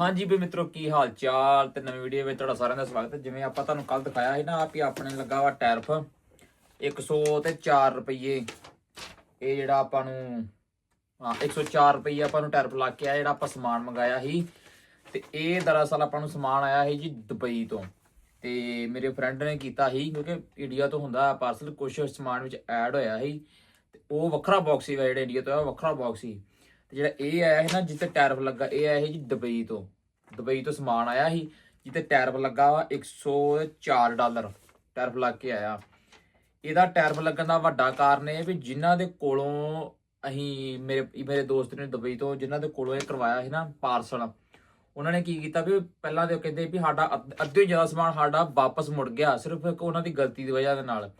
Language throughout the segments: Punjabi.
ਹਾਂਜੀ ਵੀ ਮਿੱਤਰੋ ਕੀ ਹਾਲ ਚਾਲ ਤੇ ਨਵੀਂ ਵੀਡੀਓ ਵਿੱਚ ਤੁਹਾਡਾ ਸਾਰਿਆਂ ਦਾ ਸਵਾਗਤ ਹੈ। ਜਿਵੇਂ ਆਪਾਂ ਤੁਹਾਨੂੰ ਕੱਲ ਦਿਖਾਇਆ ਸੀ ਨਾ, ਆਪ ਹੀ ਆਪਣੇ ਲੱਗਾ ਵਾ ਟੈਰਫ। 100 ਤੇ 4 ਰੁਪਏ ਇਹ ਜਿਹੜਾ ਆਪਾਂ ਨੂੰ, ਹਾਂ 104 ਰੁਪਏ ਆਪਾਂ ਨੂੰ ਟੈਰਫ ਲਾ ਕੇ ਆਇਆ, ਜਿਹੜਾ ਆਪਾਂ ਸਮਾਨ ਮੰਗਾਇਆ ਸੀ। ਤੇ ਇਹ ਦਰਅਸਲ ਆਪਾਂ ਨੂੰ ਸਮਾਨ ਆਇਆ ਸੀ ਜੀ ਦੁਬਈ ਤੋਂ। ਤੇ ਮੇਰੇ ਫਰੈਂਡ ਨੇ ਕੀਤਾ ਸੀ, ਕਿਉਂਕਿ ਇੰਡੀਆ ਤੋਂ ਹੁੰਦਾ ਪਾਰਸਲ ਕੁਝ ਸਮਾਨ ਵਿੱਚ ਐਡ ਹੋਇਆ ਸੀ। ਤੇ ਉਹ ਵੱਖਰਾ ਬਾਕਸ ਸੀ ਜਿਹੜਾ ਇੰਡੀਆ ਤੋਂ ਆਇਆ, ਵੱਖਰਾ ਬਾਕਸ ਸੀ। ਤੇ ਜਿਹੜਾ ਇਹ ਆਇਆ ਹੈ ਨਾ ਜਿੱਤੇ ਟੈਰਫ ਲੱਗਾ, ਇਹ ਆਇਆ ਹੈ ਜੀ ਦੁਬਈ ਤੋਂ। ਦੁਬਈ ਤੋਂ ਸਮਾਨ ਆਇਆ ਸੀ ਜਿੱਤੇ ਟੈਰਫ ਲੱਗਾ ਵਾ 104 ਡਾਲਰ। ਟੈਰਫ ਲੱਗ ਕੇ ਆਇਆ। ਇਹਦਾ ਟੈਰਫ ਲੱਗਣ ਦਾ ਵੱਡਾ ਕਾਰਨ ਇਹ ਵੀ ਜਿਨ੍ਹਾਂ ਦੇ ਕੋਲੋਂ ਅਸੀਂ ਮੇਰੇ ਮੇਰੇ ਦੋਸਤ ਨੇ ਦੁਬਈ ਤੋਂ, ਜਿਨ੍ਹਾਂ ਦੇ ਕੋਲੋਂ ਇਹ ਕਰਵਾਇਆ ਸੀ ਨਾ ਪਾਰਸਲ, ਉਹਨਾਂ ਨੇ ਕੀ ਕੀਤਾ ਵੀ ਪਹਿਲਾਂ ਤੇ ਉਹ ਕਹਿੰਦੇ ਵੀ ਸਾਡਾ ਅੱਧੇ ਜ਼ਿਆਦਾ ਸਮਾਨ ਸਾਡਾ ਵਾਪਸ ਮੁੜ ਗਿਆ, ਸਿਰਫ ਇੱਕ ਉਹਨਾਂ ਦੀ ਗਲਤੀ ਦੀ ਵਜ੍ਹਾ ਦੇ ਨਾਲ।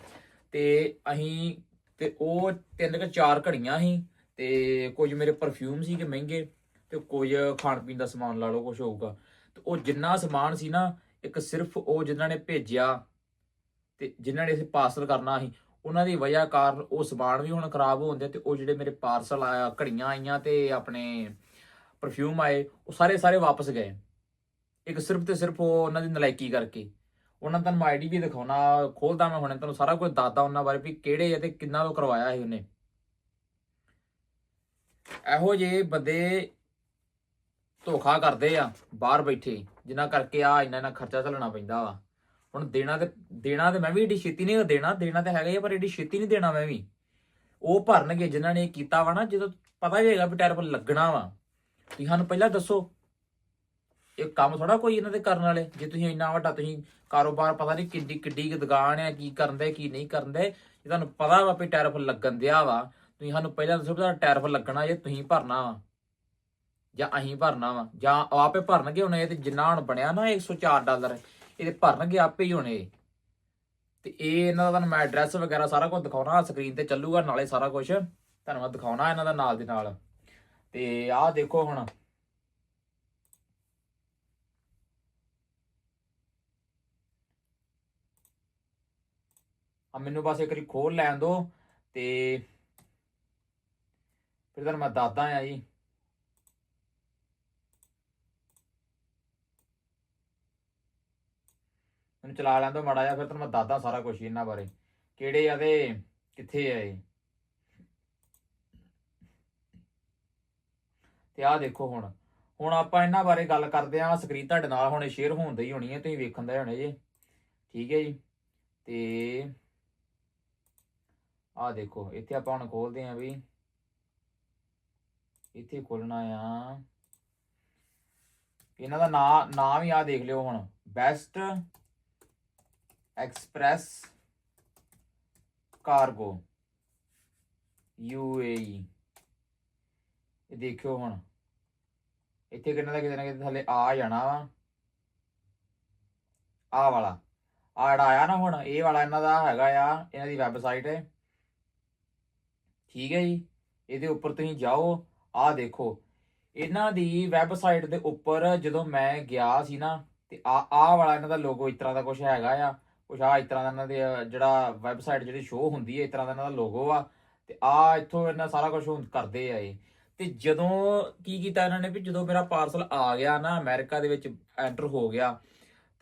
ਤੇ ਅਸੀਂ, ਤੇ ਉਹ ਤਿੰਨ ਕਿ ਚਾਰ ਘੜੀਆਂ ਸੀ ਤੇ ਕੁਝ ਮੇਰੇ ਪਰਫਿਊਮ ਸੀਗੇ ਮਹਿੰਗੇ ਤੇ ਕੁਝ ਖਾਣ ਪੀਣ ਦਾ ਸਮਾਨ ਲਾ ਲਓ ਕੁਝ ਹੋਊਗਾ। ਤੇ ਉਹ ਜਿੰਨਾ ਸਮਾਨ ਸੀ ਨਾ, ਇੱਕ ਸਿਰਫ ਉਹ ਜਿਨ੍ਹਾਂ ਨੇ ਭੇਜਿਆ ਤੇ ਜਿਨ੍ਹਾਂ ਨੇ ਅਸੀਂ ਪਾਰਸਲ ਕਰਨਾ ਸੀ, ਉਹਨਾਂ ਦੀ ਵਜ੍ਹਾ ਕਾਰਨ ਉਹ ਸਮਾਨ ਵੀ ਹੁਣ ਖਰਾਬ ਹੋਣ ਦੇ ਤੇ ਉਹ ਜਿਹੜੇ ਮੇਰੇ ਪਾਰਸਲ ਆਇਆ, ਘੜੀਆਂ ਆਈਆਂ ਤੇ ਆਪਣੇ ਪਰਫਿਊਮ ਆਏ, ਉਹ ਸਾਰੇ ਸਾਰੇ ਵਾਪਸ ਗਏ। ਇੱਕ ਸਿਰਫ ਤੇ ਸਿਰਫ ਉਹ ਉਹਨਾਂ ਦੀ ਨਲਾਇਕੀ ਕਰਕੇ। ਉਹਨਾਂ ਤੁਹਾਨੂੰ ਆਈਡੀ ਵੀ ਦਿਖਾਉਣਾ, ਖੋਲਦਾ ਮੈਂ ਹੁਣੇ ਤੁਹਾਨੂੰ ਸਾਰਾ ਕੁਝ ਦੱਸਦਾ ਉਹਨਾਂ ਬਾਰੇ ਵੀ ਕਿਹੜੇ ਆ ਤੇ ਕਿੰਨਾ ਤੋਂ ਕਰਵਾਇਆ ਸੀ ਉਹਨੇ। ਇਹੋ ਜਿਹੇ ਬੰਦੇ ਧੋਖਾ ਕਰਦੇ ਆ, ਬਾਹਰ ਬੈਠੇ ਜਿਨ੍ਹਾਂ ਕਰਕੇ ਆ, ਇੰਨਾ ਇੰਨਾ ਖਰਚਾ ਚੱਲਣਾ ਪੈਂਦਾ ਵਾ। ਹੁਣ ਦੇਣਾ ਤੇ ਦੇਣਾ ਤੇ ਮੈਂ ਵੀ ਏਡੀ ਛੇਤੀ ਨਹੀਂ ਦੇਣਾ ਦੇਣਾ ਤੇ ਹੈਗਾ ਹੀ ਪਰ ਏਡੀ ਛੇਤੀ ਨਹੀਂ ਦੇਣਾ ਮੈਂ ਵੀ। ਉਹ ਭਰਨਗੇ ਜਿਨ੍ਹਾਂ ਨੇ ਇਹ ਕੀਤਾ ਵਾ ਨਾ, ਜਦੋਂ ਪਤਾ ਹੀ ਹੈਗਾ ਵੀ ਟਾਇਰ ਪਰ ਲੱਗਣਾ ਵਾ। ਤੁਸੀਂ ਸਾਨੂੰ ਪਹਿਲਾਂ ਦੱਸੋ, ਇਹ ਕੰਮ ਥੋੜਾ ਕੋਈ ਇਹਨਾਂ ਦੇ ਕਰਨ ਵਾਲੇ? ਜੇ ਤੁਸੀਂ ਇੰਨਾ ਵੱਡਾ ਤੁਸੀਂ ਕਾਰੋਬਾਰ ਪਤਾ ਨਹੀਂ ਕਿੱਡੀ ਕਿੱਡੀ ਦੁਕਾਨ ਹੈ ਕੀ ਕਰਦੇ ਕੀ ਨਹੀਂ ਕਰਦੇ ਤੁਹਾਨੂੰ ਪਤਾ ਵਾ ਵੀ ਟੈਰਫ ਲੱਗਣ ਦਿਆ ਵਾ ਤੁਸੀਂ ਸਾਨੂੰ ਪਹਿਲਾਂ ਦੱਸੋ ਵੀ ਤੁਹਾਡਾ ਟੈਰਫ ਲੱਗਣਾ ਜੇ ਤੁਸੀਂ ਭਰਨਾ ਵਾ। ਜਾਂ ਅਸੀਂ ਭਰਨਾ ਵਾ। ਜਾਂ ਆਪੇ ਭਰਨਗੇ ਹੁਣ ਇਹ ਤੇ ਜਿੰਨਾ ਹੁਣ ਬਣਿਆ ਨਾ 104 ਡਾਲਰ ਇਹਦੇ ਭਰਨਗੇ ਆਪੇ ਹੀ ਹੋਣੇ। ਤੇ ਇਹ ਇਹਨਾਂ ਦਾ ਤੁਹਾਨੂੰ ਮੈਂ ਐਡਰੈਸ ਵਗੈਰਾ ਸਾਰਾ ਕੁਝ ਦਿਖਾਉਣਾ ਸਕਰੀਨ ਤੇ ਚੱਲੂਗਾ, ਨਾਲੇ ਸਾਰਾ ਕੁਝ ਤੁਹਾਨੂੰ ਮੈਂ ਦਿਖਾਉਣਾ ਇਹਨਾਂ ਦਾ ਨਾਲ ਦੇ ਨਾਲ। ਤੇ ਆਹ ਦੇਖੋ ਹੁਣ। ਆ ਮੈਨੂੰ ਬਸ ਇੱਕ ਵਾਰੀ ਖੋਲ ਲੈਣ ਦੋ ਤੇ ਫਿਰ ਮੈਂ ਦਾਦਾ ਆ ਜੀ। ਮੈਨੂੰ ਚਲਾ ਲੈਣ ਦੋ ਮਾੜਾ ਜਿਹਾ, ਫਿਰ ਤੁਹਾਨੂੰ ਮੈਂ ਦਾਦਾ ਸਾਰਾ ਕੁਝ ਇਹਨਾਂ ਬਾਰੇ। ਕਿਹੜੇ ਆ ਤੇ ਕਿੱਥੇ ਆ ਇਹ? ਤੇ ਆਹ ਦੇਖੋ ਹੁਣ। ਹੁਣ ਆਪਾਂ ਇਹਨਾਂ ਬਾਰੇ ਗੱਲ ਕਰਦੇ ਆਂ ਸਕਰੀਨ ਤੁਹਾਡੇ ਨਾਲ ਹੁਣੇ ਸ਼ੇਅਰ ਹੋਣ ਦੀ ਹੋਣੀ ਹੈ ਤੁਸੀਂ ਵੇਖਣ ਦਾ ਹੋਣੇ ਜੀ। ਠੀਕ ਹੈ ਜੀ? ਤੇ ਆਹ ਦੇਖੋ, ਇੱਥੇ ਆਪਾਂ ਹੁਣ ਖੋਲਦੇ ਆਂ ਵੀ। ਇੱਥੇ ਖੋਲਣਾ ਆ। ਇਹਨਾਂ ਦਾ ਨਾਂ ਨਾਮ ਹੀ ਆ ਦੇਖ ਲਿਓ ਹੁਣ। Best express cargo. UAE ਇਹ ਦੇਖਿਓ ਹੁਣ। ਇੱਥੇ ਕਿੰਨਾ ਦਾ ਕਿਤੇ ਨਾ ਕਿਤੇ ਥੱਲੇ ਆ ਜਾਣਾ ਵਾ। ਆ ਵਾਲਾ। ਆ ਜਿਹੜਾ ਆਇਆ ਨਾ ਹੁਣ, ਇਹ ਵਾਲਾ ਇਹਨਾਂ ਦਾ ਹੈਗਾ ਆ, ਇਹਨਾਂ ਦੀ ਵੈਬਸਾਈਟ। ਹੈ ਠੀਕ ਹੈ ਜੀ। ਇਹਦੇ ਉੱਪਰ ਤੁਸੀਂ ਜਾਓ। ਆਹ ਦੇਖੋ, ਇਹਨਾਂ ਦੀ ਵੈਬਸਾਈਟ ਦੇ ਉੱਪਰ ਜਦੋਂ ਮੈਂ ਗਿਆ ਸੀ ਨਾ, ਤੇ ਆ ਆ ਵਾਲਾ ਇਹਨਾਂ ਦਾ ਲੋਗੋ ਇਸ ਤਰ੍ਹਾਂ ਦਾ ਕੁਝ ਹੈਗਾ ਆ ਕੁਝ ਆ ਇਸ ਤਰ੍ਹਾਂ ਦਾ ਇਹਨਾਂ ਦੇ ਜਿਹੜਾ ਵੈਬਸਾਈਟ ਜਿਹੜੀ ਸ਼ੋਅ ਹੁੰਦੀ ਹੈ, ਇਸ ਤਰ੍ਹਾਂ ਦਾ ਇਹਨਾਂ ਦਾ ਲੋਗੋ ਆ, ਤੇ ਆ ਇੱਥੋਂ ਇਹਨਾਂ ਸਾਰਾ ਕੁਝ ਕਰਦੇ ਆ ਇਹ। ਤੇ ਜਦੋਂ ਕੀ ਕੀਤਾ ਇਹਨਾਂ ਨੇ ਵੀ ਜਦੋਂ ਮੇਰਾ ਪਾਰਸਲ ਆ ਗਿਆ ਨਾ, ਅਮਰੀਕਾ ਦੇ ਵਿੱਚ ਐਂਟਰ ਹੋ ਗਿਆ,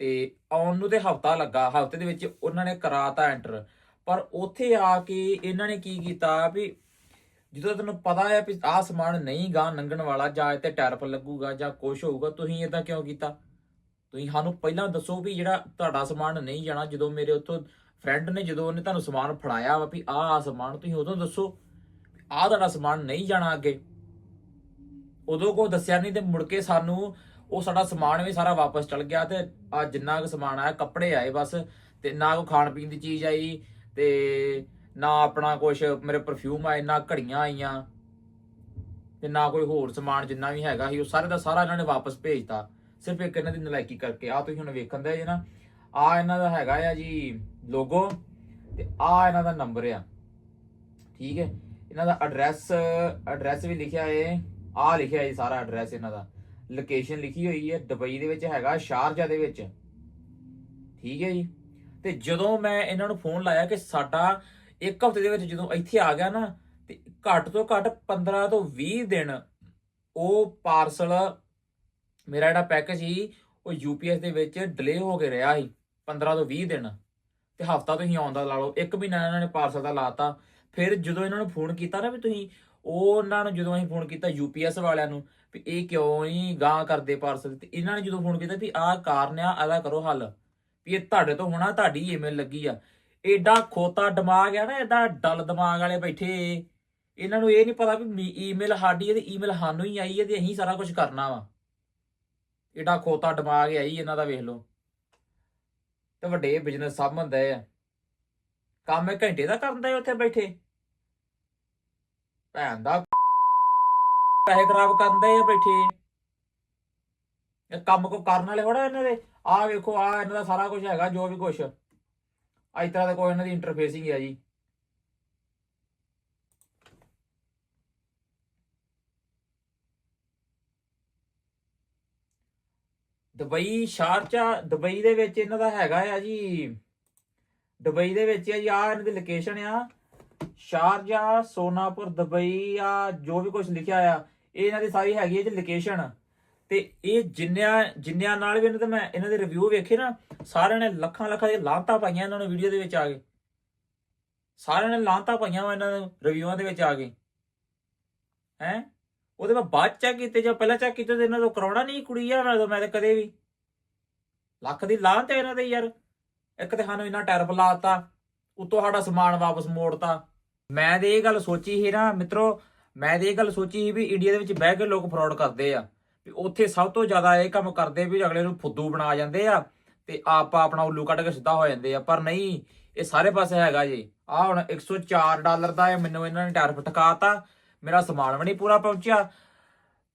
ਤੇ ਆਉਣ ਨੂੰ ਤੇ ਹਫਤਾ ਲੱਗਾ, ਹਫ਼ਤੇ ਦੇ ਵਿੱਚ ਉਹਨਾਂ ਨੇ ਕਰਾਤਾ ਐਂਟਰ ਪਰ ਉੱਥੇ ਆ ਕੇ ਇਹਨਾਂ ਨੇ ਕੀ ਕੀਤਾ ਵੀ ਜਦੋਂ ਤੁਹਾਨੂੰ ਪਤਾ ਹੈ ਵੀ ਆਹ ਸਮਾਨ ਨਹੀਂ ਗਾ ਲੰਘਣ ਵਾਲਾ, ਜਾਂ ਇੱਥੇ ਟੈਰਪ ਲੱਗੂਗਾ ਜਾਂ ਕੁਝ ਹੋਊਗਾ, ਤੁਸੀਂ ਇਦਾਂ ਕਿਉਂ ਕੀਤਾ? ਤੁਸੀਂ ਸਾਨੂੰ ਪਹਿਲਾਂ ਦੱਸੋ ਵੀ ਜਿਹੜਾ ਤੁਹਾਡਾ ਸਮਾਨ ਨਹੀਂ ਜਾਣਾ, ਜਦੋਂ ਮੇਰੇ ਉੱਥੋਂ ਫਰੈਂਡ ਨੇ, ਜਦੋਂ ਉਹਨੇ ਤੁਹਾਨੂੰ ਸਮਾਨ ਫੜਾਇਆ ਵਾ ਵੀ ਆਹ ਆਹ ਸਮਾਨ, ਤੁਸੀਂ ਉਦੋਂ ਦੱਸੋ ਆਹ ਤੁਹਾਡਾ ਸਮਾਨ ਨਹੀਂ ਜਾਣਾ ਅੱਗੇ। ਉਦੋਂ ਕੋ ਦੱਸਿਆ ਨਹੀਂ ਤੇ ਮੁੜ ਕੇ ਸਾਨੂੰ ਉਹ ਸਾਡਾ ਸਮਾਨ ਵੀ ਸਾਰਾ ਵਾਪਸ ਚਲ ਗਿਆ ਤੇ ਆ ਜਿੰਨਾ ਕੁ ਸਮਾਨ ਆਇਆ, ਕੱਪੜੇ ਆਏ ਬਸ, ਤੇ ਨਾ ਕੋ ਖਾਣ ਪੀਣ ਦੀ ਚੀਜ਼ ਆਈ, ਤੇ ਨਾ ਆਪਣਾ ਕੁਛ, ਮੇਰੇ ਪਰਫਿਊਮ ਆਏ ਨਾ ਘੜੀਆਂ ਆਈਆਂ। ਤੇ ਨਾ ਕੋਈ ਹੋਰ ਸਮਾਨ ਜਿੰਨਾ ਵੀ ਹੈਗਾ ਸੀ, ਉਹ ਸਾਰੇ ਦਾ ਸਾਰਾ ਇਹਨਾਂ ਨੇ ਵਾਪਸ ਭੇਜਤਾ। ਸਿਰਫ ਇੱਕ ਇਹਨਾਂ ਦੀ ਨਲਾਇਕੀ ਕਰਕੇ। ਆ ਤੁਸੀਂ ਹੁਣ ਵੇਖਣ ਦੇ ਜੇ ਨਾ ਆ ਇਹਨਾਂ ਦਾ ਹੈਗਾ ਆ ਜੀ ਲੋਗੋ ਤੇ ਆ ਇਹਨਾਂ ਦਾ ਨੰਬਰ ਆ। ਠੀਕ ਹੈ? ਇਹਨਾਂ ਦਾ ਐਡਰੈਸ ਐਡਰੈਸ ਵੀ ਲਿਖਿਆ ਏ। ਆ ਲਿਖਿਆ ਜੀ ਸਾਰਾ ਐਡਰੈਸ ਇਹਨਾਂ ਦਾ। ਲੋਕੇਸ਼ਨ ਲਿਖੀ ਹੋਈ ਹੈ, ਦੁਬਈ ਦੇ ਵਿੱਚ ਹੈਗਾ, ਸ਼ਾਰਜਾ ਦੇ ਵਿੱਚ। ਠੀਕ ਹੈ ਜੀ? ਤੇ ਜਦੋਂ ਮੈਂ ਇਹਨਾਂ ਨੂੰ ਫੋਨ ਲਾਇਆ ਕਿ ਸਾਡਾ ਇੱਕ ਹਫ਼ਤੇ ਦੇ ਵਿੱਚ ਜਦੋਂ ਇੱਥੇ ਆ ਗਿਆ ਨਾ, ਤੇ ਘੱਟ ਤੋਂ ਘੱਟ 15 ਤੋਂ 20 ਦਿਨ ਉਹ ਪਾਰਸਲ ਮੇਰਾ ਜਿਹੜਾ ਪੈਕੇਜ ਸੀ, ਉਹ ਯੂਪੀਐਸ ਦੇ ਵਿੱਚ ਡਿਲੇ ਹੋ ਕੇ ਰਿਹਾ ਸੀ 15 ਤੋਂ 20 ਦਿਨ। ਤੇ ਹਫਤਾ ਤੁਸੀਂ ਆਉਂਦਾ ਲਾ ਲਓ, ਇੱਕ ਮਹੀਨਾ ਇਹਨਾਂ ਨੇ ਪਾਰਸਲ ਦਾ ਲਾਤਾ। ਫਿਰ ਜਦੋਂ ਇਹਨਾਂ ਨੂੰ ਫੋਨ ਕੀਤਾ ਨਾ ਵੀ ਤੁਸੀਂ, ਉਹ ਉਹਨਾਂ ਨੂੰ ਜਦੋਂ ਅਸੀਂ ਫੋਨ ਕੀਤਾ ਯੂਪੀਐਸ ਵਾਲਿਆਂ ਨੂੰ, ਵੀ ਇਹ ਕਿਉਂ ਨਹੀਂ ਗਾਂ ਕਰਦੇ ਪਾਰਸਲ ਤੇ ਇਹਨਾਂ ਨੇ ਜਦੋਂ ਫੋਨ ਕੀਤਾ ਵੀ ਆਹ ਕਾਰਨ ਆ, ਆਦਾ ਕਰੋ ਹੱਲ। ਵੀ ਇਹ ਤੁਹਾਡੇ ਤੋਂ ਹੋਣਾ, ਤੁਹਾਡੀ ਈਮੇਲ ਲੱਗੀ ਆ। ਏਡਾ ਖੋਤਾ ਦਿਮਾਗ ਆ ਨਾ, ਏਡਾ ਡਲ ਦਿਮਾਗ ਵਾਲੇ ਬੈਠੇ ਇਹਨਾਂ ਨੂੰ ਇਹ ਨਹੀਂ ਪਤਾ ਵੀ ਈਮੇਲ ਸਾਡੀ ਹੈ ਤੇ ਈਮੇਲ ਸਾਨੂੰ ਹੀ ਆਈ ਹੈ ਤੇ ਅਸੀਂ ਸਾਰਾ ਕੁਝ ਕਰਨਾ ਵਾ। ਏਡਾ ਖੋਤਾ ਦਿਮਾਗ ਹੈ ਹੀ ਇਹਨਾਂ ਦਾ, ਵੇਖ ਲਓ। ਤੇ ਵੱਡੇ ਬਿਜ਼ਨਸ ਸਭ ਹੁੰਦੇ ਆ। ਕੰਮ ਇੱਕ ਘੰਟੇ ਦਾ ਕਰਦਾ ਉੱਥੇ ਬੈਠੇ। ਭੈਣ ਦਾ ਪੈਸੇ ਖਰਾਬ ਕਰਦੇ ਆ ਬੈਠੇ। ਇਹ ਕੰਮ ਕੋ ਕਰਨ ਵਾਲੇ ਥੋੜਾ ਇਹਨਾਂ ਦੇ। ਆਹ ਵੇਖੋ ਆ ਇਹਨਾਂ ਦਾ ਸਾਰਾ ਕੁਝ ਹੈਗਾ, ਜੋ ਵੀ ਕੁਝ ਅੱਜ ਤਰ੍ਹਾਂ ਦਾ ਕੋਈ ਇਹਨਾਂ ਦੀ ਇੰਟਰਫੇਸਿੰਗ ਹੈ ਜੀ। ਦੁਬਈ ਸ਼ਾਰਜਾ ਦੁਬਈ ਦੇ ਵਿੱਚ ਇਹਨਾਂ ਦਾ ਹੈਗਾ ਆ ਜੀ। ਦੁਬਈ ਦੇ ਵਿੱਚ ਆ ਜੀ ਆ ਇਹਨਾਂ ਦੀ ਲੋਕੇਸ਼ਨ ਆ। ਸ਼ਾਰਜਾ ਸੋਨਾਪੁਰ, ਦੁਬਈ ਆ ਜੋ ਵੀ ਕੁਝ ਲਿਖਿਆ ਆ, ਇਹ ਇਹਨਾਂ ਦੀ ਸਾਰੀ ਹੈਗੀ ਹੈ ਜੀ ਲੋਕੇਸ਼ਨ ਤੇ ਇਹ ਜਿੰਨਿਆਂ ਜਿੰਨਿਆਂ ਨਾਲ ਵੀ ਇਹਨਾਂ ਦੇ ਮੈਂ ਇਹਨਾਂ ਦੇ ਰਿਵਿਊ ਵੇਖੇ ਨਾ, ਸਾਰਿਆਂ ਨੇ ਲੱਖਾਂ ਲੱਖਾਂ ਦੀਆਂ ਲਾਂਤਾਂ ਪਾਈਆਂ ਇਹਨਾਂ ਨੂੰ ਵੀਡੀਓ ਦੇ ਵਿੱਚ ਆ ਕੇ। ਸਾਰਿਆਂ ਨੇ ਲਾਂਤਾਂ ਪਾਈਆਂ ਵਾ ਇਹਨਾਂ ਦੇ ਰਿਵਿਊਆਂ ਦੇ ਵਿੱਚ ਆ ਕੇ। ਹੈ? ਉਹਦੇ ਮੈਂ ਬਾਅਦ ਚੈੱਕ ਕੀਤੇ ਜਾਂ ਪਹਿਲਾਂ ਚੈੱਕ ਕੀਤੇ ਤੇ ਇਹਨਾਂ ਤੋਂ ਕਰਾਉਣਾ ਨਹੀਂ ਕੁੜੀ ਆ ਮੈਂ ਤਾਂ ਮੈਂ ਤਾਂ ਕਦੇ ਵੀ। ਲੱਖ ਦੀ ਲਾਂਤ ਹੈ ਇਹਨਾਂ ਦੇ ਯਾਰ। ਇੱਕ ਤੇ ਸਾਨੂੰ ਇੰਨਾ ਟੈਰਫ ਲਾਤਾ ਉਤੋਂ ਸਾਡਾ ਸਮਾਨ ਵਾਪਸ ਮੋੜਤਾ। ਮੈਂ ਤੇ ਇਹ ਗੱਲ ਸੋਚੀ ਸੀ ਨਾ, ਮਿੱਤਰੋ, ਮੈਂ ਤੇ ਇਹ ਗੱਲ ਸੋਚੀ ਸੀ ਵੀ ਇੰਡੀਆ ਦੇ ਵਿੱਚ ਬਹਿ ਕੇ ਲੋਕ ਫਰਾਡ ਕਰਦੇ ਆ। ਵੀ ਉੱਥੇ ਸਭ ਤੋਂ ਜ਼ਿਆਦਾ ਇਹ ਕੰਮ ਕਰਦੇ ਵੀ ਅਗਲੇ ਨੂੰ ਫੁੱਦੂ ਬਣਾ ਜਾਂਦੇ ਆ ਤੇ ਆਪ ਆਪਣਾ ਉੱਲੂ ਕੱਢ ਕੇ ਸਿੱਧਾ ਹੋ ਜਾਂਦੇ ਆ। ਪਰ ਨਹੀਂ, ਇਹ ਸਾਰੇ ਪਾਸੇ ਹੈਗਾ ਜੀ। ਆ ਹੁਣ 104 ਡਾਲਰ ਦਾ ਇਹ ਮੈਨੂੰ ਇਹਨਾਂ ਨੇ ਟੈਰਫ ਟਕਾਤਾ ਮੇਰਾ ਸਮਾਨ ਵੀ ਨਹੀਂ ਪੂਰਾ ਪਹੁੰਚਿਆ।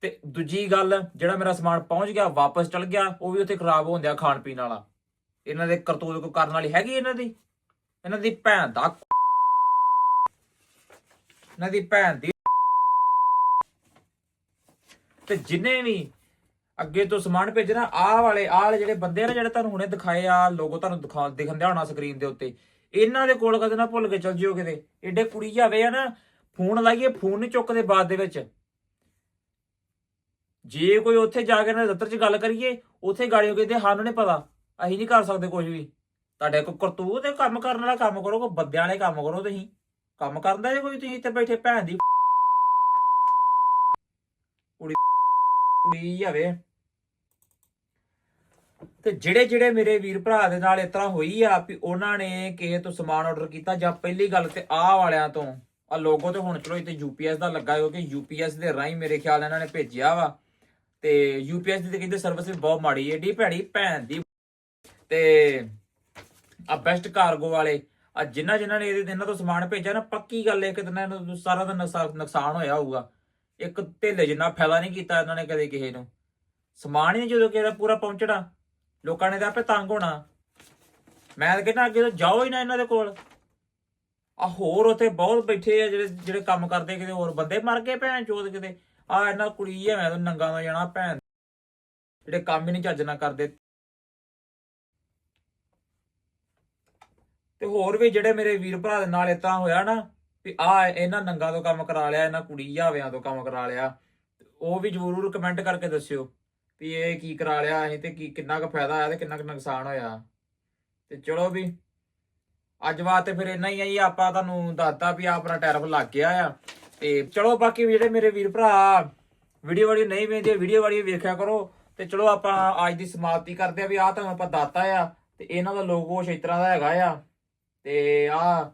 ਤੇ ਦੂਜੀ ਗੱਲ, ਜਿਹੜਾ ਮੇਰਾ ਸਮਾਨ ਪਹੁੰਚ ਗਿਆ, ਵਾਪਸ ਚਲ ਗਿਆ, ਉਹ ਵੀ ਉੱਥੇ ਖਰਾਬ ਹੁੰਦਿਆ ਖਾਣ ਪੀਣ ਵਾਲਾ। ਇਹਨਾਂ ਦੇ ਕਰਤੂਤ ਕੋ ਕਰਨ ਵਾਲੀ ਹੈਗੀ ਇਹਨਾਂ ਦੀ? ਇਹਨਾਂ ਦੀ ਭੈਣ ਦਾ ਇਹਨਾਂ ਦੀ ਭੈਣ ਦੀ ਤੇ ਜਿੰਨੇ ਵੀ ਅੱਗੇ ਤੋਂ ਸਮਾਨ ਭੇਜਣਾ, ਆਹ ਵਾਲੇ ਆਹ ਵਾਲੇ ਜਿਹੜੇ ਬੰਦੇ ਆ ਜਿਹੜੇ ਤੁਹਾਨੂੰ ਹੁਣੇ ਦਿਖਾਏ ਆ, ਲੋਗੋ ਤੁਹਾਨੂੰ ਦਿਖਾ ਦਿਖਣ ਦਿਆ ਹੋਣਾ ਸਕਰੀਨ ਦੇ ਉੱਤੇ, ਇਹਨਾਂ ਦੇ ਕੋਲ ਕਦੇ ਨਾ ਭੁੱਲ ਕੇ ਚੱਲ ਜਿਓ ਕਿਤੇ। ਏਡੇ ਕੁੜੀ ਜਾਵੇ ਆ ਨਾ, ਫੋਨ ਲਾਈਏ, ਫੋਨ ਨਹੀਂ ਚੁੱਕਦੇ ਬਾਅਦ ਦੇ ਵਿੱਚ। ਜੇ ਕੋਈ ਉੱਥੇ ਜਾ ਕੇ ਨਾ ਦਫ਼ਤਰ 'ਚ ਗੱਲ ਕਰੀਏ, ਉੱਥੇ ਗਾੜੀਆਂ ਕਹਿੰਦੇ ਸਾਨੂੰ ਨਹੀਂ ਪਤਾ। ਅਸੀਂ ਨਹੀਂ ਕਰ ਸਕਦੇ ਕੁਝ ਵੀ। ਤੁਹਾਡੇ ਕੋ ਕਰਤੂਤ ਤੇ ਕੰਮ ਕਰਨ ਵਾਲਾ ਕੰਮ ਕਰੋ ਕੋ ਬੰਦਿਆਂ ਵਾਲੇ ਕੰਮ ਕਰੋ ਤੁਸੀਂ। ਕੰਮ ਕਰਦਾ ਜੇ ਕੋਈ ਤੁਸੀਂ ਇੱਥੇ ਬੈਠੇ ਭੈਣ ਦੀ ਕੁੜੀ ਕੁੜੀ ਜਾਵੇ ਤੇ ਜਿਹੜੇ ਜਿਹੜੇ ਮੇਰੇ ਵੀਰ ਭਰਾ ਦੇ ਨਾਲ ਇਸ ਤਰ੍ਹਾਂ ਹੋਈ ਆ ਵੀ ਉਹਨਾਂ ਨੇ ਕਿਸੇ ਤੋਂ ਸਮਾਨ ਆਰਡਰ ਕੀਤਾ ਜਾਂ ਪਹਿਲੀ ਗੱਲ ਤੇ ਆਹ ਵਾਲਿਆਂ ਤੋਂ ਆ ਲੋਗੋ ਤੇ ਹੁਣ ਚਲੋ ਇੱਥੇ ਯੂਪੀਐਸ ਦਾ ਲੱਗਾ ਕਿਉਂਕਿ ਯੂਪੀਐਸ ਦੇ ਰਾਹੀਂ ਮੇਰੇ ਖਿਆਲ ਇਹਨਾਂ ਨੇ ਭੇਜਿਆ ਵਾ। ਤੇ ਯੂਪੀਐਸ ਦੀ ਤੇ ਕਹਿੰਦੇ ਸਰਵਿਸ ਵੀ ਬਹੁਤ ਮਾੜੀ ਏਡੀ ਭੈੜੀ ਭੈਣ ਦੀ। ਤੇ ਆ ਬੈਸਟ ਕਾਰਗੋ ਵਾਲੇ ਆ ਜਿਨ੍ਹਾਂ ਜਿਨ੍ਹਾਂ ਨੇ ਇਹਦੇ ਇਹਨਾਂ ਤੋਂ ਸਮਾਨ ਭੇਜਿਆ ਨਾ, ਪੱਕੀ ਗੱਲ ਹੈ ਕਿ ਇਹਨਾਂ ਨੂੰ ਸਾਰਾ ਦਾ ਨੁਕਸਾ- ਨੁਕਸਾਨ ਹੋਇਆ ਹੋਊਗਾ। ਇੱਕ ਢਿੱਲੇ ਜਿੰਨਾ ਫਾਇਦਾ ਨਹੀਂ ਕੀਤਾ ਇਹਨਾਂ ਨੇ ਕਦੇ ਕਿਸੇ ਨੂੰ। ਸਮਾਨ ਹੀ ਨਹੀਂ ਜਦੋਂ ਕਿਸੇ ਦਾ ਪੂਰਾ ਪਹੁੰਚਣਾ। ਲੋਕਾਂ ਨੇ ਤਾਂ ਆਪੇ ਤੰਗ ਹੋਣਾ। ਮੈਂ ਤਾਂ ਕਹਿੰਦਾ ਅੱਗੇ ਤੋਂ ਜਾਓ ਹੀ ਨਾ ਇਹਨਾਂ ਦੇ ਕੋਲ। ਆ ਹੋਰ ਉੱਥੇ ਬਹੁਤ ਬੈਠੇ ਆ ਜਿਹੜੇ ਜਿਹੜੇ ਕੰਮ ਕਰਦੇ ਕਿਤੇ, ਹੋਰ ਬੰਦੇ ਮਰ ਗਏ ਭੈਣ ਚੋਦ ਕਿਤੇ। ਆ ਇਹਨਾਂ ਕੁੜੀ ਆ, ਮੈਂ ਤਾਂ ਨੰਗਾ ਦਾ ਜਾਣਾ ਭੈਣ। ਜਿਹੜੇ ਕੰਮ ਹੀ ਨਹੀਂ ਚੱਜ ਨਾ ਕਰਦੇ। ਤੇ ਹੋਰ ਵੀ ਜਿਹੜੇ ਮੇਰੇ ਵੀਰ ਭਰਾ ਦੇ ਨਾਲ ਇਤਾਂ ਹੋਇਆ ਨਾ ਵੀ ਆ ਇਹਨਾਂ ਨੰਗਾ ਤੋਂ ਕੰਮ ਕਰਾ ਲਿਆ, ਇਹਨਾਂ ਕੁੜੀ ਜਾਵਿਆਂ ਤੋਂ ਕੰਮ ਕਰਾ ਲਿਆ। ਉਹ ਵੀ ਜ਼ਰੂਰ ਕਮੈਂਟ ਕਰਕੇ ਦੱਸਿਓ ਵੀ ਇਹ ਕੀ ਕਰਾ ਲਿਆ, ਅਸੀਂ ਤੇ ਕੀ, ਕਿੰਨਾ ਕੁ ਫਾਇਦਾ ਆਇਆ ਤੇ ਕਿੰਨਾ ਕੁ ਨੁਕਸਾਨ ਹੋਇਆ। ਤੇ ਚਲੋ ਵੀ, ਅੱਜ ਵਾਸਤੇ ਫਿਰ ਇੰਨਾ ਹੀ ਆ ਜੀ, ਆਪਾਂ ਤੁਹਾਨੂੰ ਦੱਸਤਾ ਵੀ ਆਪਣਾ ਟੈਰਫ ਲੱਗ ਗਿਆ ਆ। ਤੇ ਚਲੋ ਬਾਕੀ ਜਿਹੜੇ ਮੇਰੇ ਵੀਰ ਭਰਾ ਵੀਡੀਓ ਵਾਲੀ ਨਹੀਂ ਵੇਖਦੇ ਵੀਡੀਓ ਵਾਲੀ ਵੇਖਿਆ ਕਰੋ। ਤੇ ਚਲੋ ਆਪਾਂ ਅੱਜ ਦੀ ਸਮਾਪਤੀ ਕਰਦੇ ਆ ਵੀ ਆਹ ਤੁਹਾਨੂੰ ਆਪਾਂ ਦੱਸਤਾ ਆ, ਤੇ ਇਹਨਾਂ ਦਾ ਲੋਗੋ ਇਸ ਤਰ੍ਹਾਂ ਦਾ ਹੈਗਾ ਆ। ਤੇ ਆ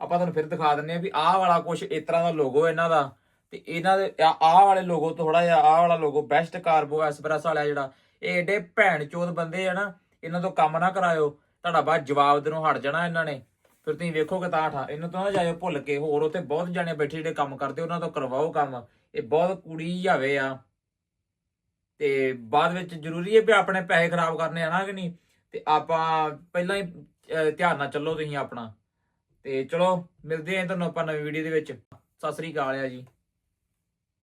ਆਪਾਂ ਤੁਹਾਨੂੰ ਫਿਰ ਦਿਖਾ ਦਿੰਨੇ ਆ ਵੀ ਆਹ ਵਾਲਾ ਕੁਝ ਇਸ ਤਰ੍ਹਾਂ ਦਾ ਲੋਗੋ ਇਹਨਾਂ ਦਾ। ਤੇ ਇਹਨਾਂ ਦੇ ਆਹ ਆਹ ਵਾਲੇ ਲੋਗੋ ਥੋੜਾ ਜਿਹਾ, ਆਹ ਵਾਲਾ ਲੋਗੋ ਬੈਸਟ ਕਾਰਬੋ ਐਸਪ੍ਰੈਸ ਵਾਲਾ ਜਿਹੜਾ, ਇਹ ਏਡੇ ਭੈਣ ਚੋਦ ਬੰਦੇ ਆ ਨਾ, ਇਹਨਾਂ ਤੋਂ ਕੰਮ ਨਾ ਕਰਾਇਓ। ਤੁਹਾਡਾ ਬਾਅਦ ਜਵਾਬ ਦੇਣੋਂ ਹਟ ਜਾਣਾ ਇਹਨਾਂ ਨੇ। ਫਿਰ ਤੁਸੀਂ ਵੇਖੋਗੇ ਤਾਂ ਠਾ ਇਹਨੂੰ ਤਾਂ ਨਾ ਜਾਇਓ ਭੁੱਲ ਕੇ, ਹੋਰ ਉੱਥੇ ਬਹੁਤ ਜਾਣੇ ਬੈਠੇ ਜਿਹੜੇ ਕੰਮ ਕਰਦੇ, ਉਹਨਾਂ ਤੋਂ ਕਰਵਾਓ ਕੰਮ। ਇਹ ਬਹੁਤ ਕੁੜੀ ਜਾਵੇ ਆ। ਤੇ ਬਾਅਦ ਵਿੱਚ ਜ਼ਰੂਰੀ ਹੈ ਵੀ ਆਪਣੇ ਪੈਸੇ ਖਰਾਬ ਕਰਨੇ ਆ ਨਾ ਕਿ ਨਹੀਂ? ਤੇ ਆਪਾਂ ਪਹਿਲਾਂ ਹੀ ਧਿਆਨ ਨਾਲ ਚੱਲੋ ਤੁਸੀਂ ਆਪਣਾ। ਤੇ ਚਲੋ, ਮਿਲਦੇ ਆਂ ਤੁਹਾਨੂੰ ਆਪਾਂ ਨਵੀਂ ਵੀਡੀਓ ਦੇ ਵਿੱਚ। ਸਤਿ ਸ੍ਰੀ ਅਕਾਲ ਆ ਜੀ।